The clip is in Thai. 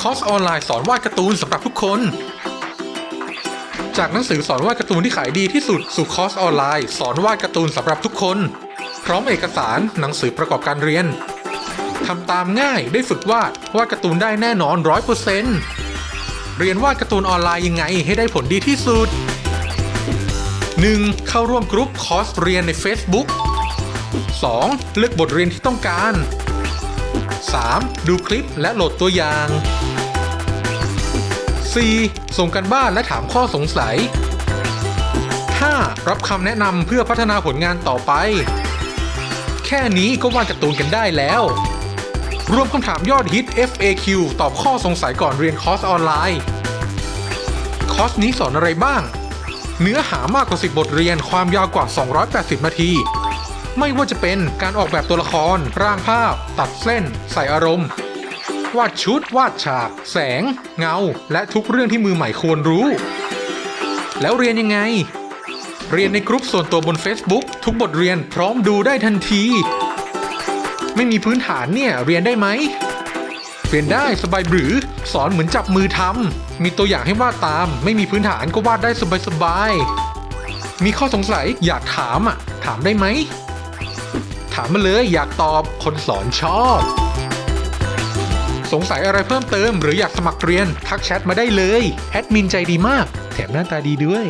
คอร์สออนไลน์สอนวาดการ์ตูนสำหรับทุกคน จากหนังสือสอนวาดการ์ตูนที่ขายดีที่สุดสู่คอร์สออนไลน์สอนวาดการ์ตูนสำหรับทุกคน พร้อมเอกสารหนังสือประกอบการเรียนทำตามง่ายได้ฝึกวาดวาดการ์ตูนได้แน่นอนร้อยเปอร์เซ็นต์เรียนวาดการ์ตูนออนไลน์ยังไงให้ได้ผลดีที่สุด 1. เข้าร่วมกรุ๊ปคอร์สเรียนใน Facebook 2. เลือกบทเรียนที่ต้องการ 3. ดูคลิปและโหลดตัวอย่าง 4. ส่งกันบ้านและถามข้อสงสัย 5. รับคำแนะนำเพื่อพัฒนาผลงานต่อไป แค่นี้ก็วาดการ์ตูนกันได้แล้ว รวมคำถามยอดฮิต FAQ ตอบข้อสงสัยก่อนเรียนคอร์สออนไลน์ คอร์สนี้สอนอะไรบ้าง เนื้อหามากกว่า 10 บทเรียนความยาวกว่า 280 นาที ไม่ว่าจะเป็นการออกแบบตัวละคร ร่างภาพ ตัดเส้น ใส่อารมณ์ วาดชุด วาดฉาก แสง เงา และทุกเรื่องที่มือใหม่ควรรู้ แล้วเรียนยังไง เรียนในกลุ่มส่วนตัวบน Facebook ทุกบทเรียนพร้อมดูได้ทันที ไม่มีพื้นฐานเนี่ยเรียนได้ไหมเรียนได้สบายหรือสอนเหมือนจับมือทำมีตัวอย่างให้วาดตาม ไม่มีพื้นฐานก็วาดได้สบายๆมีข้อสงสัยอยากถามอะ ถามได้ไหม ถามมาเลยอยากตอบคนสอนชอบ สงสัยอะไรเพิ่มเติม หรืออยากสมัครเรียนทักแชทมาได้เลย แอดมินใจดีมาก แถมหน้าตาดีด้วย